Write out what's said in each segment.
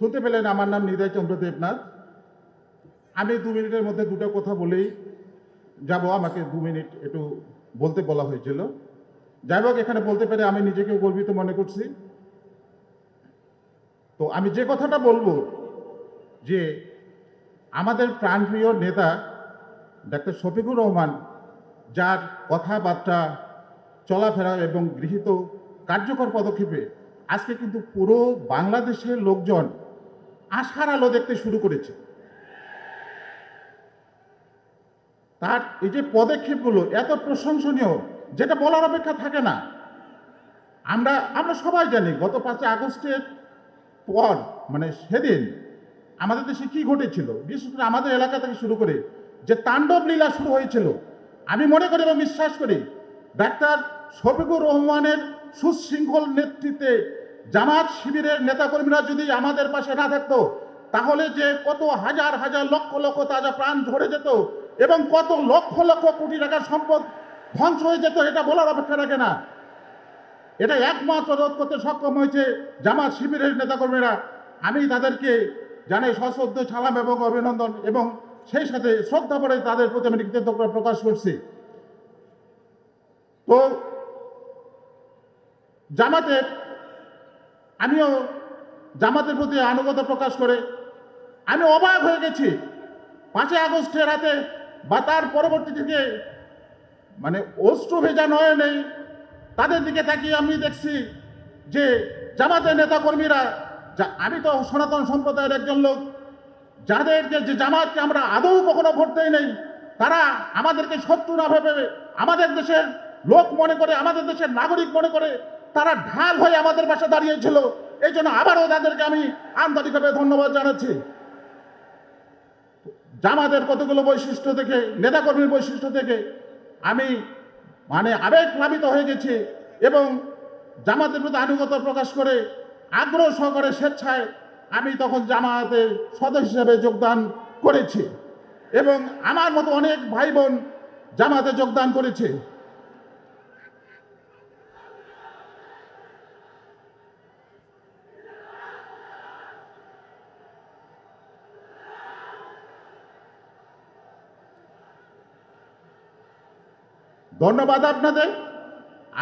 শুনতে পেলেন আমার নাম নিদয় চন্দ্র দেবনাথ। আমি দু মিনিটের মধ্যে দুটো কথা বলেই যাব, আমাকে দু মিনিট একটু বলতে বলা হয়েছিল। যাই হোক, এখানে বলতে পেরে আমি নিজেকে গর্বিত মনে করছি। তো আমি যে কথাটা বলব, যে আমাদের প্রাণপ্রিয় নেতা ডাক্তার শফিকুর রহমান, যার কথাবার্তা, চলাফেরা এবং গৃহীত কার্যকর পদক্ষেপে আজকে কিন্তু পুরো বাংলাদেশের লোকজন আশার আলো দেখতে শুরু করেছে। তার এই যে পদক্ষেপগুলো এত প্রশংসনীয়, যেটা বলার অপেক্ষা থাকে না। আমরা আমরা সবাই জানি গত পাঁচই আগস্টের পর মানে সেদিন আমাদের দেশে কি ঘটেছিল, বিশেষ করে আমাদের এলাকা থেকে শুরু করে যে তাণ্ডব লীলা শুরু হয়েছিল, আমি মনে করি এবং বিশ্বাস করি, ডাক্তার শফিকুর রহমানের সুশৃঙ্খল নেতৃত্বে জামাত শিবিরের নেতাকর্মীরা যদি আমাদের পাশে না থাকতো, তাহলে যে কত হাজার হাজার লক্ষ লক্ষ তাজা প্রাণ ঝরে যেত এবং কত লক্ষ লক্ষ কোটি টাকার সম্পদ ধ্বংস হয়ে যেত, এটা বলার অপেক্ষা রাখে না। এটা একমাত্র রোধ করতে সক্ষম হয়েছে জামাত শিবিরের নেতাকর্মীরা। আমি তাদেরকে জানাই সশ্রদ্ধ, সালাম এবং অভিনন্দন এবং সেই সাথে শ্রদ্ধা করে তাদের প্রতি আমি কৃতজ্ঞতা প্রকাশ করছি। তো জামাতের আমিও জামাতের প্রতি আনুগতা প্রকাশ করে আমি অবাক হয়ে গেছি। পাঁচই আগস্টের রাতে বা তার পরবর্তী থেকে মানে অস্ত্র ভেজা নয় নেই, তাদের দিকে তাকিয়ে আমি দেখছি যে জামাতের নেতাকর্মীরা, যা- আমি তো সনাতন সম্প্রদায়ের একজন লোক, যাদেরকে যে জামাতকে আমরা আদৌ কখনো ভোট দেই নেই, তারা আমাদেরকে শত্রু না ভেবে আমাদের দেশের লোক মনে করে, আমাদের দেশের নাগরিক মনে করে তারা ঢাল হয়ে আমাদের পাশে দাঁড়িয়েছিল। এই জন্য আবারও তাদেরকে আমি আন্তরিকভাবে ধন্যবাদ জানাচ্ছি। জামাতের কতগুলো বৈশিষ্ট্য থেকে নেতাকর্মীর বৈশিষ্ট্য থেকে আমি মানে আবেগ প্লাবিত হয়ে গেছি এবং জামাতের প্রতি আনুগত্য প্রকাশ করে আগ্রহ সহকারে স্বেচ্ছায় আমি তখন জামাতের সদস্য হিসেবে যোগদান করেছি। এবং আমার মতো অনেক ভাই বোন জামাতে যোগদান করেছে। ধন্যবাদ আপনাদের।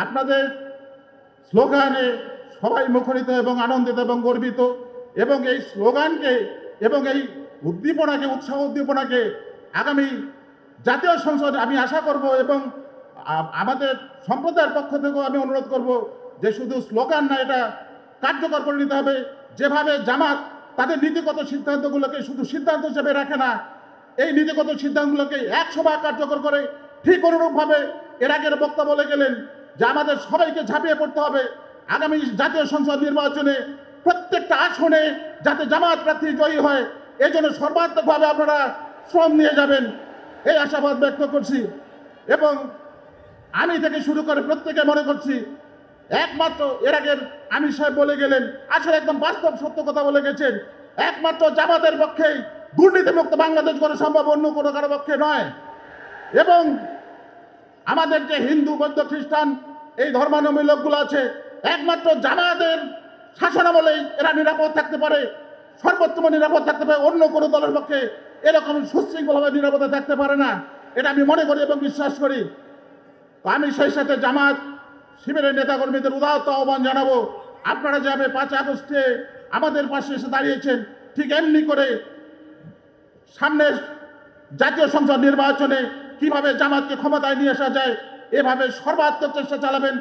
আপনাদের স্লোগানে সবাই মুখরিত এবং আনন্দিত এবং গর্বিত এবং এই স্লোগানকে এবং এই উদ্দীপনাকে, উৎসাহ উদ্দীপনাকে আগামী জাতীয় সংসদে আমি আশা করব এবং আমাদের সম্প্রদায়ের পক্ষ থেকেও আমি অনুরোধ করব যে শুধু স্লোগান না, এটা কার্যকর করে নিতে হবে। যেভাবে জামাত তাদের নীতিগত সিদ্ধান্তগুলোকে শুধু সিদ্ধান্ত হিসেবে রাখে না, এই নীতিগত সিদ্ধান্তগুলোকে একশো ভাগ কার্যকর করে ঠিক অনুরূপভাবে এর আগের বক্তা বলে গেলেন যে আমাদের সবাইকে ঝাঁপিয়ে পড়তে হবে। আগামী জাতীয় সংসদ নির্বাচনে প্রত্যেকটা আসনে যাতে জামাত প্রার্থী জয়ী হয় এই জন্য সর্বাত্মকভাবে আপনারা শ্রম নিয়ে যাবেন। এই আশাবাদ ব্যক্ত করছি এবং আমি থেকে শুরু করে প্রত্যেকে মনে করছি, একমাত্র এর আগের আমি সাহেব বলে গেলেন, আসলে একদম বাস্তব সত্য কথা বলে গেছেন, একমাত্র জামাতের পক্ষেই দুর্নীতিমুক্ত বাংলাদেশ করা সম্ভব অন্য কোনো কারও পক্ষে নয়। এবং আমাদের যে হিন্দু, বৌদ্ধ, খ্রিস্টান এই ধর্মানুমী লোকগুলো আছে, একমাত্র জামায়াতের শাসনামলেই এরা নিরাপদ থাকতে পারে, সর্বোত্তম নিরাপদ থাকতে পারে, অন্য কোনো দলের পক্ষে এরকম সুশৃঙ্খলভাবে নিরাপদে থাকতে পারে না। এটা আমি মনে করি এবং বিশ্বাস করি। তো আমি সেই সাথে জামাত শিবিরের নেতাকর্মীদের উদাহত আহ্বান জানাব। আপনারা যাবে পাঁচ আগস্টে আমাদের পাশে এসে দাঁড়িয়েছেন, ঠিক এমনি করে সামনের জাতীয় সংসদ নির্বাচনে কীভাবে জামাতকে ক্ষমতায় নিয়ে আসা যায়, এভাবে সর্বাত্মক চেষ্টা চালাবেন।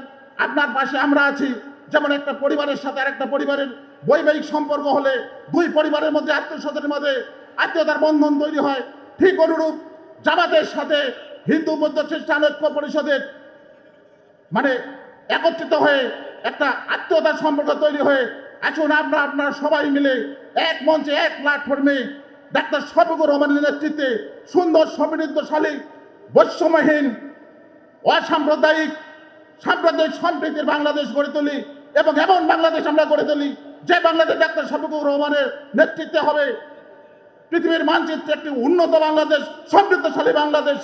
আপনার পাশে আমরা আছি। যেমন একটা পরিবারের সাথে আরেকটা পরিবারের বৈবাহিক সম্পর্ক হলে দুই পরিবারের মধ্যে আত্মীয়স্বজনের মধ্যে আত্মীয়তার বন্ধন তৈরি হয়। ঠিক অনুরূপ জামাতের সাথে হিন্দু বৌদ্ধ খ্রিস্টান ঐক্য পরিষদের মানে একত্রিত হয়ে একটা আত্মীয়তার সম্পর্ক তৈরি হয়ে এখন আমরা আপনারা সবাই মিলে এক মঞ্চে, এক প্ল্যাটফর্মে ডাক্তার শফিকুর রহমানের নেতৃত্বে সুন্দর, সমৃদ্ধশালী বৈষম্যহীন, অসাম্প্রদায়িক, সাম্প্রদায়িক সম্প্রীতির বাংলাদেশ গড়ে তুলি এবং এমন বাংলাদেশ আমরা গড়ে তুলি যে বাংলাদেশ ডাক্তার শফিকুর রহমানের নেতৃত্বে হবে। পৃথিবীর মানচিত্রে একটি উন্নত বাংলাদেশ, সমৃদ্ধশালী বাংলাদেশ।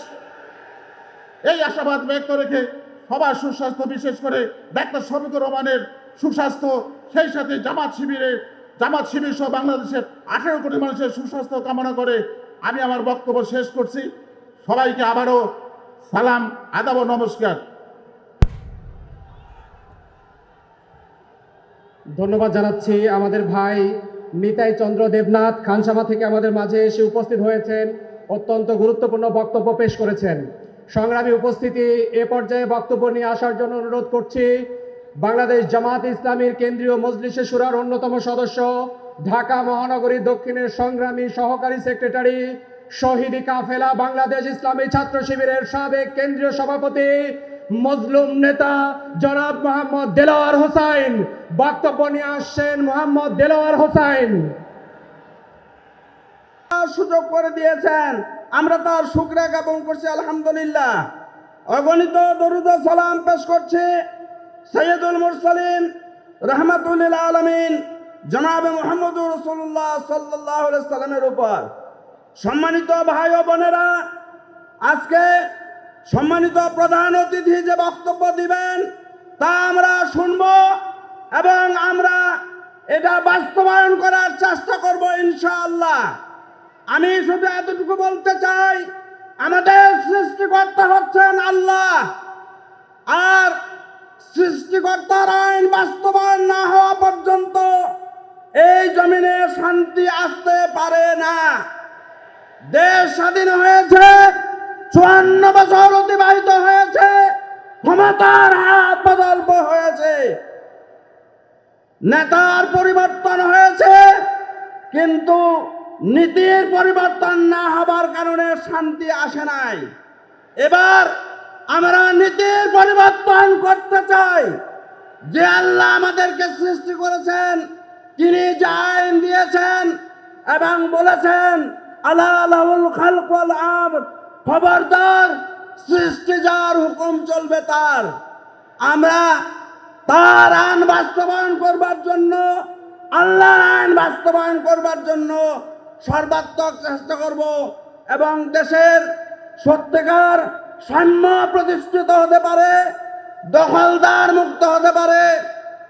এই আশাবাদ ব্যক্ত রেখে সবার সুস্বাস্থ্য বিশেষ করে ডাক্তার শফিকুর রহমানের সুস্বাস্থ্য, সেই সাথে জামাত শিবিরে, জামাত শিবির সহ বাংলাদেশের আঠেরো কোটি মানুষের সুস্বাস্থ্য কামনা করে আমি আমার বক্তব্য শেষ করছি। সবাইকে আবারও সালাম, আদাব নমস্কার। ধন্যবাদ জানাচ্ছি আমাদের ভাই নিতাই চন্দ্র দেবনাথ খানসামা থেকে আমাদের মাঝে এসে উপস্থিত হয়েছেন, অত্যন্ত গুরুত্বপূর্ণ বক্তব্য পেশ করেছেন। সংগ্রামী উপস্থিতি এ পর্যায়ে বক্তব্য নিয়ে আসার জন্য অনুরোধ করছি, বাংলাদেশ জামাত ইসলামীর কেন্দ্রীয় মজলিসে সুরার অন্যতম সদস্য, ঢাকা মহানগরী দক্ষিণের সংগ্রামী সহকারী সেক্রেটারি শহীদ কাফেলা বাংলাদেশ ইসলামী ছাত্র শিবিরের সাবেক কেন্দ্রীয় সভাপতি, মজলুম নেতা জনাব মোহাম্মদ দেলোয়ার হোসাইন। বক্তব্য নিয়ে আসছেন মোহাম্মদ দেলোয়ার হোসাইন। সুযোগ করে দিয়েছেন। আমরা তার শুক্রিয়া জ্ঞাপন করছি, আলহামদুলিল্লাহ। অগণিত দরুদ সালাম পেশ করছি সৈয়দুল মুরসালিন রহমাতুল্লিল আলমিন, জনাবে মোহাম্মদ রসুল্লাহ সাল্লাহ সাল্লামের উপর। সম্মানিত ভাই ও বোনেরা, আজকে সম্মানিত প্রধান অতিথি যে বক্তব্য দিবেন, তা আমরা শুনব এবং আমরা এটা বাস্তবায়ন করার চেষ্টা করব ইনশাআল্লাহ। আমি শুধু এতটুকু বলতে চাই, আমাদের সৃষ্টিকর্তা হচ্ছেন আল্লাহ। আর সৃষ্টিকর্তার আইন বাস্তবায়ন না হওয়া পর্যন্ত এই জমিনে শান্তি আসতে পারে না। দেশ স্বাধীন হয়েছে, চুয়ান্ন বছর অতিবাহিত হয়েছে, ক্ষমতার হাত বদল হয়েছে, নেতার পরিবর্তন হয়েছে, কিন্তু নীতির পরিবর্তন না হবার কারণে শান্তি আসে নাই। এবার আমরা নীতির পরিবর্তন করতে চাই। যে আল্লাহ আমাদেরকে সৃষ্টি করেছেন, তিনি যে আইন দিয়েছেন এবং বলেছেন আল্লাহুল খালক আমর। খবরদার সৃষ্টি যার হুকুম চলবে তার। আমরা তার আইন বাস্তবায়ন করবার জন্য, আল্লাহর আইন বাস্তবায়ন করবার জন্য সর্বাত্মক চেষ্টা করব এবং দেশের সত্যিকার সাম্য প্রতিষ্ঠিত হতে পারে, দখলদার মুক্ত হতে পারে,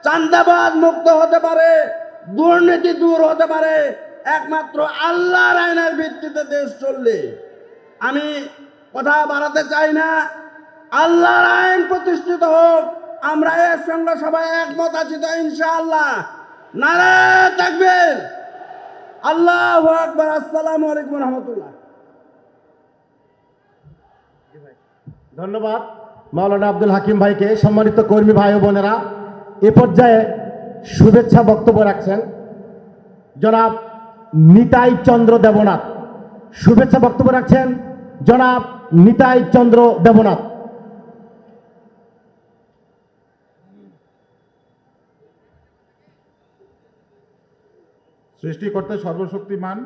চান্দাবাদ মুক্ত হতে পারে, দুর্নীতি দূর হতে পারে একমাত্র আল্লাহর আইনের ভিত্তিতে দেশ চললে, আমি কথা বাড়াতে চাই না। আল্লাহর আইন প্রতিষ্ঠিত হোক, আমরা এর সঙ্গে সবাই একমত আছি তো ইনশাআল্লাহ। নারে থাকবেন আল্লাহ আকবর, আসসালামু আলাইকুম রহমতুল্লাহ। ধন্যবাদ মাওলানা আব্দুল হাকিম ভাইকে, সম্মানিত কর্মী ভাই বোনেরা। এ পর্যায়ে শুভেচ্ছা বক্তব্য রাখছেন জনাব নিতাই চন্দ্র দেবনাথ। শুভেচ্ছা বক্তব্য রাখছেন জনাব নিতাই চন্দ্র দেবনাথ। সৃষ্টিকর্তা সর্বশক্তিমান,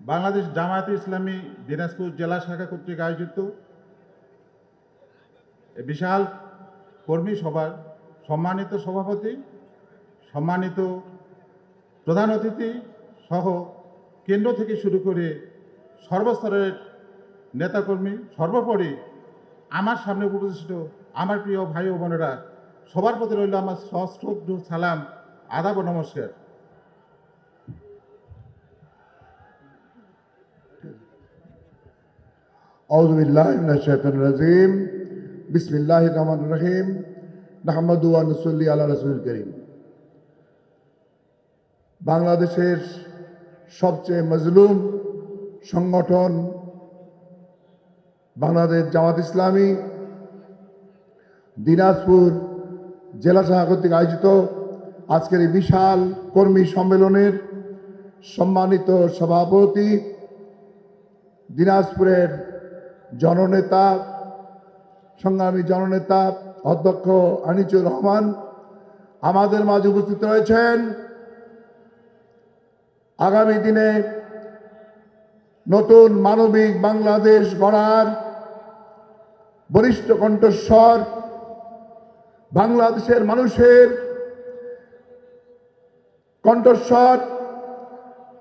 বাংলাদেশ জামায়াতে ইসলামী দিনাজপুর জেলা শাখা কর্তৃক আয়োজিত বিশাল কর্মী সভার সম্মানিত সভাপতি সম্মানিত প্রধান অতিথি সহ কেন্দ্র থেকে শুরু করে সর্বস্তরের নেতাকর্মী সর্বোপরি আমার সামনে উপস্থিত আমার প্রিয় ভাই ও বোনেরা সবার প্রতি রইল আমার সশ্রদ্ধ সালাম আদাব ও নমস্কার أعوذ بالله من الشيطان الرجيم بسم الله الرحمن الرحيم نحمد ونصلي على رسول الكريم বাংলাদেশের সবচেয়ে মজলুম সংগঠন বাংলাদেশ জামাত ইসলামী, দিনাজপুর জেলা শাখা কর্তৃক আয়োজিত আজকের এই বিশাল কর্মী সম্মেলনের সম্মানিত সভাপতি, দিনাজপুরের জননেতা, সংগ্রামী জননেতা, অধ্যক্ষ আনিচুর রহমান আমাদের মাঝে উপস্থিত রয়েছেন। আগামী দিনে নতুন মানবিক বাংলাদেশ গড়ার বরিষ্ঠ কণ্ঠস্বর বাংলাদেশের মানুষের কণ্ঠস্বর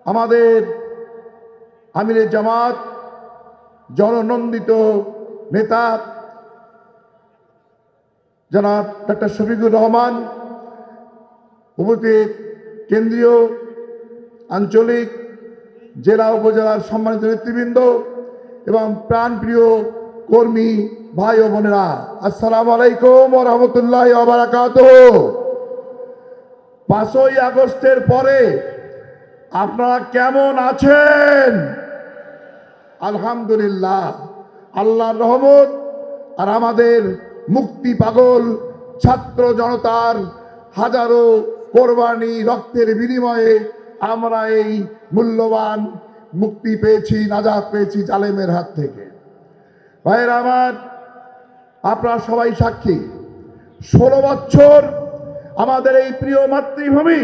আমাদের আমিরের জামাত, জননন্দিত নেতা জনাব ডক্টর শফিকুর রহমান, উপস্থিত কেন্দ্রীয় আঞ্চলিক জেলা উপজেলার সম্মানিত নেতৃবৃন্দ এবং প্রাণপ্রিয় কর্মী ভাই ও বোনেরা, আসসালামু আলাইকুম রহমতুল্লাহ আবরাকাত পাঁচই আগস্টের পরে আপনারা কেমন আছেন? আলহামদুলিল্লাহ, আল্লাহর রহমত আর আমাদের মুক্তি পাগল ছাত্র জনতার হাজারো কোরবানি রক্তের বিনিময়ে আমরা এই মূল্যবান মুক্তি পেয়েছি, নাজাত পেয়েছি জালেমের হাত থেকে। ভাইয়ের আমার, আপনারা সবাই সাক্ষী। ষোলো বছর আমাদের এই প্রিয় মাতৃভূমি,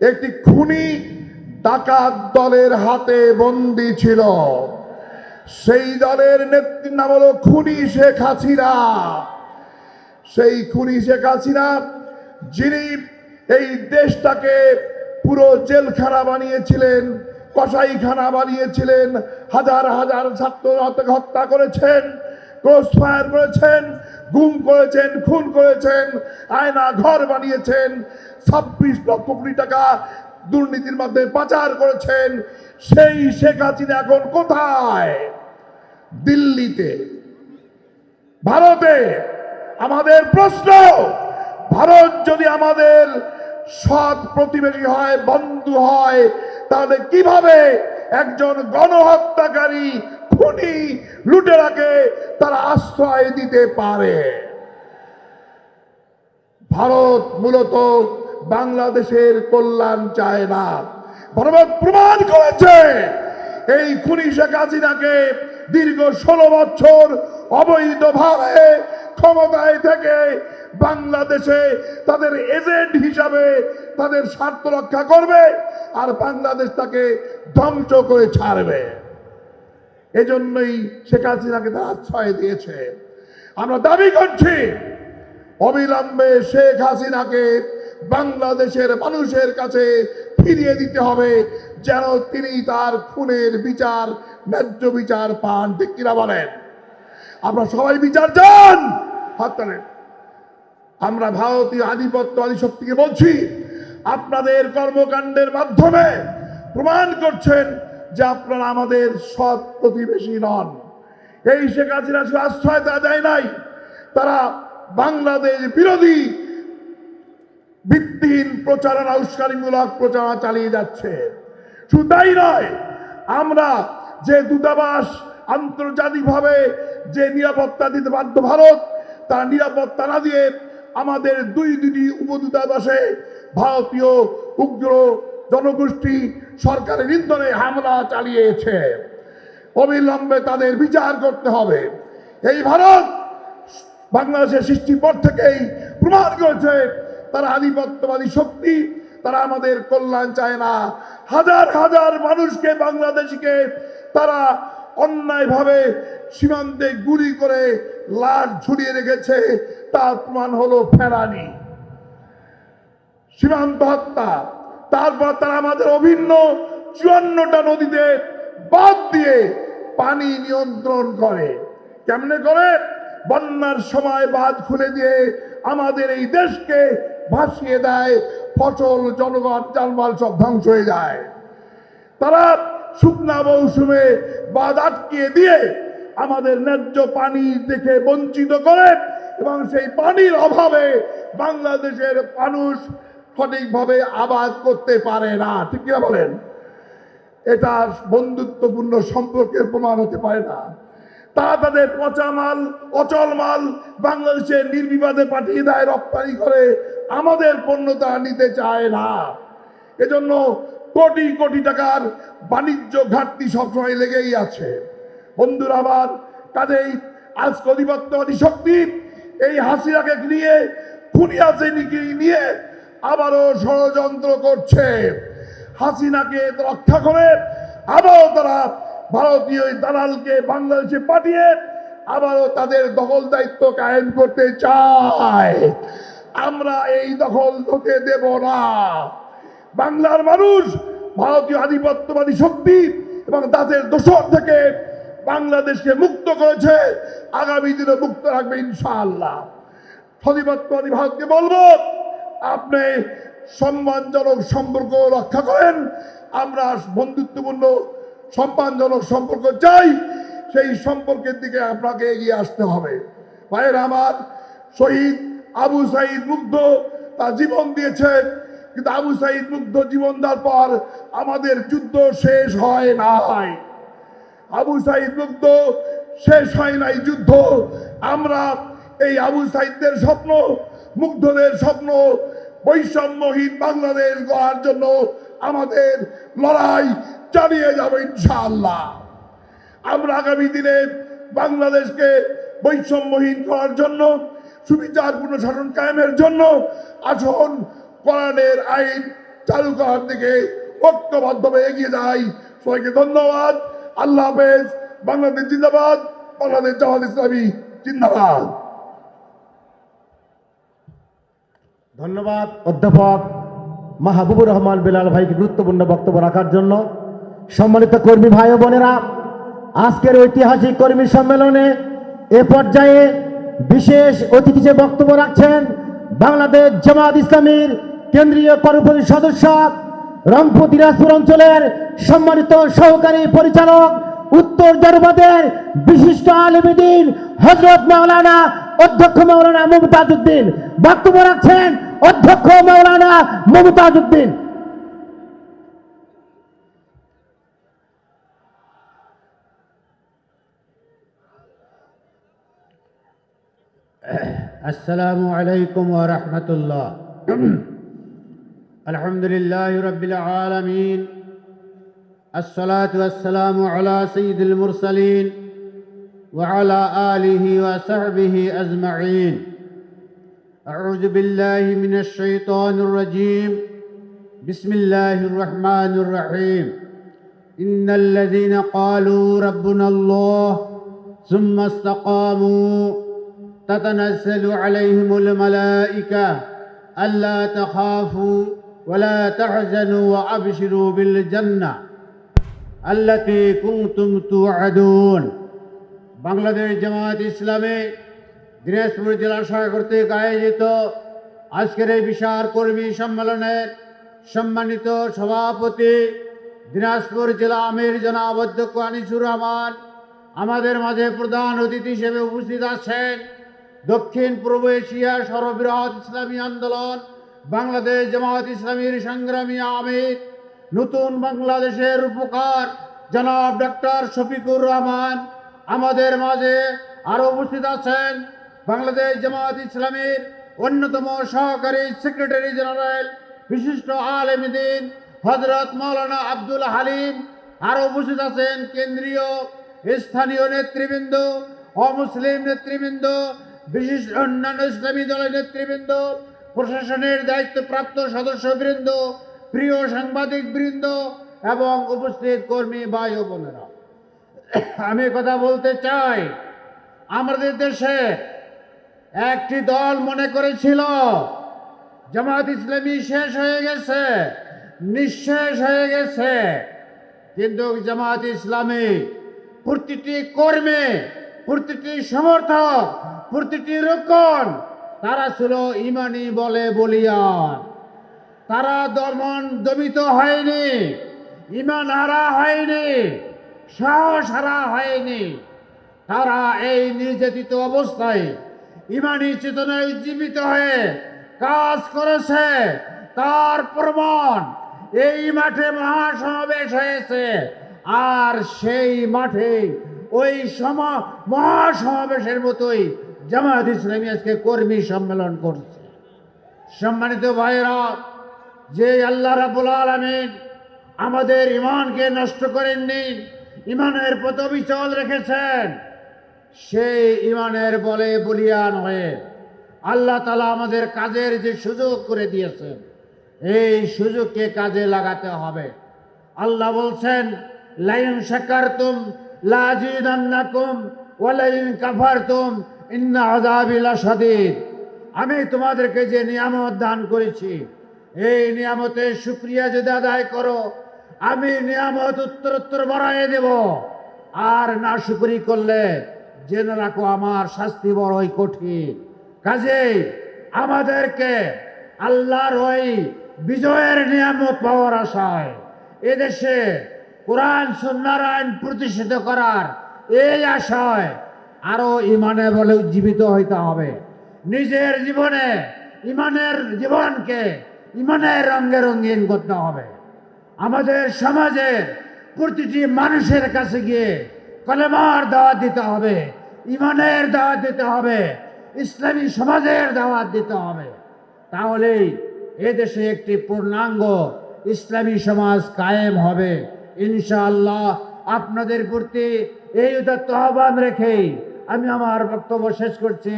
একটি খুনি ডাকাত দলের হাতে বন্দী ছিল। সেই দলের নেত্রীর নাম হলো খুনি শেখ হাসিনা। সেই খুনি শেখ হাসিনা, যিনি এই দেশটাকে পুরো জেলখানা বানিয়েছিলেন, কসাইখানা বানিয়েছিলেন, হাজার হাজার ছাত্র হত্যা করেছেন ক্রস ফায়ার করেছেন, গুম করেছেন, খুন করেছেন, আয়না ঘর বানিয়েছেন, ছাব্বিশ লক্ষ কোটি টাকা দুর্নীতির মাধ্যমে পাচার করেছেন, সেই শেখ হাসিনা এখন কোথায়? দিল্লিতে। ভারতে। আমাদের প্রশ্ন, ভারত যদি আমাদের সৎ প্রতিবেশী হয়, বন্ধু হয়, তাহলে কীভাবে একজন গণহত্যাকারী খুনি লুটেরাকে তারা আশ্রয় দিতে পারে? ভারত মূলত বাংলাদেশের কল্যাণ চায় না। ভারত প্রমাণ করেছে, এই খুনি শেখ হাসিনাকে দীর্ঘ ষোলো বছর অবৈধভাবে ক্ষমতায় থেকে বাংলাদেশে তাদের এজেন্ট হিসাবে তাদের স্বার্থ রক্ষা করবে আর বাংলাদেশ তাকে ধ্বংস করে ছাড়বে। এজন্যই শেখ হাসিনাকে তারা আশ্রয় দিয়েছে। আমরা দাবি করছি, অবিলম্বে শেখ হাসিনাকে বাংলাদেশের মানুষের কাছে ফিরিয়ে দিতে হবে যেন তিনি তার খুনের বিচার, ন্যায্য বিচার পান, ঠিক কিনা বলেন? আমরা সবাই বিচার চান! হাত তোলেন। আমরা ভারতীয় আধিপত্য আদি শক্তিকে বলছি, আপনাদের কর্মকাণ্ডের মাধ্যমে প্রমাণ করছেন যে আপনারা আমাদের সৎ প্রতিবেশী নন। এই শেখ হাসিনা শুধু আশ্রয় দেওয়া যায় নাই, তারা বাংলাদেশ বিরোধী ভিত্তিহীন প্রচারণা, উস্কানিমূলক প্রচারণা চালিয়ে যাচ্ছে। শুধু তাই নয়, আমরা যে দূতাবাস আন্তর্জাতিকভাবে যে নিরাপত্তা দিতে বাধ্য ভারত, তার নিরাপত্তা না দিয়ে আমাদের দুই দুটি উপদূতাবাসে ভারতীয় উগ্র জনগোষ্ঠী সরকারের ইন্ধনে হামলা চালিয়েছে। অবিলম্বে তাদের বিচার করতে হবে। এই ভারত বাংলাদেশের সৃষ্টির পর থেকেই প্রমাণ করেছে, তারা আধিপত্যবাদী শক্তি, তারা আমাদের কল্যাণ চায় না। হাজার হাজার মানুষকে, বাংলাদেশিকে তারা অন্যায়ভাবে সীমান্তে গুলি করে লাশ ঝুলিয়ে রেখেছে। তার প্রমাণ হলো ফেরানি। সীমান্ত হত্যা। তারপর তারা আমাদের অভিন্ন চুয়ান্নটা নদীতে বাদ দিয়ে পানি নিয়ন্ত্রণ করে। কেমনে করে? বন্যার সময় বাঁধ খুলে দিয়ে আমাদের এই দেশকে ভাসিয়ে দেয়, ফসল, জনগণ জানমাল সব ধ্বংস হয়ে যায়। তারা শুকনা মৌসুমে বাঁধ আটকিয়ে দিয়ে আমাদের ন্যায্য পানি দেখে বঞ্চিত করে এবং সেই পানির অভাবে বাংলাদেশের মানুষ সঠিকভাবে আবাদ করতে পারে না। ঠিক কিনা বলেন? এটা বন্ধুত্বপূর্ণ সম্পর্কের প্রমাণ হতে পারে না। তারা তাদের পচা মাল, অচল মাল বাংলাদেশে নির্বিবাদে পাঠিয়ে দেয়, রপ্তানি করে। আমাদের পণ্য তারা নিতে চায় না। এজন্য কোটি কোটি টাকার বাণিজ্য ঘাটতি সবসময় লেগেই আছে। বন্ধুরা আবার কাজেই আজকে অধিপত্যবাদী শক্তি এই হাসিনাকে নিয়ে খুনিয়াসিনীকে নিয়ে আবারও ষড়যন্ত্র করছে। হাসিনাকে রক্ষা করে আবারও তারা ভারতীয় দালালকে বাংলাদেশে পাঠিয়ে আবারও তাদের দখল দায়িত্ব কায়েম করতে চায়। আমরা এই দখল হতে দেব না। বাংলার মানুষ ভারতীয় আধিপত্যবাদী শক্তি এবং তাদের দোষর থেকে বাংলাদেশকে মুক্ত করেছে। আগামী দিনে মুক্ত রাখবে ইনশাআল্লাহ। আধিপত্যবাদী ভারতকে বলব, আপনি সম্মানজনক সম্পর্ক রক্ষা করেন। আমরা বন্ধুত্বপূর্ণ সম্মানজনক সম্পর্ক চাই। সেই সম্পর্কের দিকে আপনাকে এগিয়ে আসতে হবে। ভাইয়ের আমার, শহীদ আবু সাইদ মুগ্ধ তার জীবন দিয়েছেন। কিন্তু আবু সাইদ মুগ্ধ জীবন দেওয়ার পর আমাদের যুদ্ধ শেষ হয় নাই। আবু সাইদ মুগ্ধ। শেষ হয় নাই যুদ্ধ। আমরা এই আবু সাইদদের স্বপ্ন, মুগ্ধদের স্বপ্ন, বৈষম্যহীন বাংলাদেশ গড়ার জন্য আমাদের লড়াই চালিয়ে যাব ইনশাআল্লাহ। আমরা আগামী দিনে বাংলাদেশকে বৈষম্যহীন করার জন্য সুবিচারপূর্ণ শাসন কায়েমের জন্য আসন কোরআনের আইন চালু করার দিকে ঐক্যবদ্ধভাবে এগিয়ে যাই। সবাইকে ধন্যবাদ। আল্লাহ হাফেজ, বাংলাদেশ জিন্দাবাদ, বাংলাদেশ জামাত ইসলামী জিন্দাবাদ। ধন্যবাদ অধ্যাপক মাহবুবুর রহমান বেলাল ভাইকে গুরুত্বপূর্ণ বক্তব্য রাখার জন্য। সম্মানিত কর্মী ভাই ও বোনেরা, আজকের ঐতিহাসিক কর্মী সম্মেলনে এ পর্যায়ে বিশেষ অতিথি হিসেবে বক্তব্য রাখছেন, বাংলাদেশ জামাত ইসলামীর কেন্দ্রীয় কর্মপরিষদ সদস্য রংপুর দিনাজপুর অঞ্চলের সম্মানিত সহকারী পরিচালক, উত্তর জরবাদের বিশিষ্ট আলমদিন হজরত মাওলানা অধ্যক্ষ মাওলানা মমতাজ উদ্দিন বক্তব্য রাখছেন অধ্যক্ষ মাওলানা মমতাজ উদ্দিন আসসালামু আলাইকুম ওয়া الحمد لله رب العالمين. الصلاة والسلام على سيد المرسلين وعلى آله وصحبه أجمعين. أعوذ بالله من الشيطان الرجيم. بسم الله الرحمن الرحيم. إن الذين قالوا ربنا الله ثم استقاموا تتنزل عليهم الملائكة ألا تخافوا ولا تحزنوا وأبشروا بالجنة التي كنتم توعدون বাংলাদেশ জামাত ইসলামে দিনাজপুর জেলা শাখা কর্তৃক আয়োজিত আজকের এই বিশাল কর্মী সম্মেলনের সম্মানিত সভাপতি দিনাজপুর জেলা আমির জনাব অধ্যক্ষ আনিসুর রহমান আমাদের মাঝে প্রধান অতিথি হিসেবে উপস্থিত আছেন দক্ষিণ পূর্ব এশিয়ার সর্ববৃহৎ ইসলামী আন্দোলন বাংলাদেশ জামাত ইসলামীর সংগ্রামী আমির, নতুন বাংলাদেশের উপকার। জনাব ডক্টর শফিকুর রহমান আমাদের মাঝে আরও উপস্থিত আছেন। বাংলাদেশ জামাত ইসলামীর অন্যতম সহকারী সেক্রেটারি জেনারেল, বিশিষ্ট আলেমদিন হজরত মৌলানা আব্দুল হালিম আরও উপস্থিত আছেন। কেন্দ্রীয় স্থানীয় নেতৃবৃন্দ, অমুসলিম নেতৃবৃন্দ, বিশিষ্ট অন্যান্য ইসলামী দলের নেতৃবৃন্দ প্রশাসনের দায়িত্বপ্রাপ্ত সদস্যবৃন্দ, প্রিয় সাংবাদিক বৃন্দ এবং উপস্থিত কর্মী ভাই ও আমি কথা বলতে চাই। আমাদের দেশে একটি দল মনে করেছিল জামাত ইসলামী শেষ হয়ে গেছে, নিঃশেষ হয়ে গেছে। কিন্তু জামাত ইসলামী প্রতিটি কর্মী, প্রতিটি সমর্থক, প্রতিটি রক্ষণ তারা ছিল ইমানি বলে বলিয়ান তারা দমন দমিত হয়নি, ইমান হারা হয়নি, সাহস হারা হয়নি। তারা এই নির্যাতিত অবস্থায় ইমানি চেতনায় জীবিত হয়ে কাজ করেছে। তার প্রমাণ এই মাঠে মহাসমাবেশ হয়েছে। আর সেই মাঠে ওই সম, মহাসমাবেশের মতোই জামায়াত ইসলামী আজকে কর্মী সম্মেলন করছে। সম্মানিত ভাইরা যে আল্লাহ রাবুল আলমিন আমাদের ইমানকে নষ্ট করেননি ইমানের পথ বিচল রেখেছেন, সেই ইমানের বলে বলিয়ান হয়ে আল্লাহ তালা আমাদের কাজের যে সুযোগ করে দিয়েছেন, এই সুযোগকে কাজে লাগাতে হবে। আল্লাহ বলছেন, লাইন শাকারতুম লাজিদান্নাকুম, ওয়ালাইন কাফারতুম আমি তোমাদেরকে যে নিয়ামত দান করেছি, এই নিয়ামতের শুক্রিয়া যদি আদায় করো, আমি নিয়ামত উত্তরোত্তর বাড়াইয়ে দেব। আর না শুকরি করলে জেনে রাখো আমার শাস্তি বড়ই কঠিন। কাজেই আমাদেরকে আল্লাহর ওই বিজয়ের নিয়ামত পাওয়ার আশায় এদেশে কোরআন, সুন্নার আইন প্রতিষ্ঠিত করার এই আশায় আরও ইমানে বলে উজ্জীবিত হইতে হবে। নিজের জীবনে ইমানের জীবনকে ইমানের রঙে রঙিন করতে হবে। আমাদের সমাজের প্রতিটি মানুষের কাছে গিয়ে কলেমার দাওয়াত দিতে হবে, ইমানের দাওয়াত দিতে হবে, ইসলামী সমাজের দাওয়াত দিতে হবে। তাহলেই এদেশে একটি পূর্ণাঙ্গ ইসলামী সমাজ কায়েম হবে। ইনশাআল্লাহ আপনাদের প্রতি এই উদাত্ত আহ্বান রেখেই আমি আমার বক্তব্য শেষ করছি।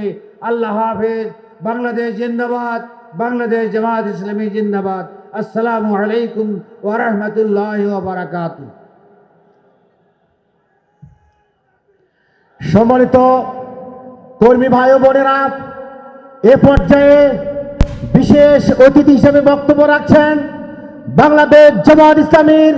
আল্লাহ হাফেজ। বাংলাদেশ জিন্দাবাদ। বাংলাদেশ জামাত ইসলামী জিন্দাবাদ। আসসালামু আলাইকুম ওরহমতুল্লাহ বারাকাতু সম্মানিত কর্মী ভাই বোনেরা, এ পর্যায়ে বিশেষ অতিথি হিসেবে বক্তব্য রাখছেন বাংলাদেশ জামাত ইসলামীর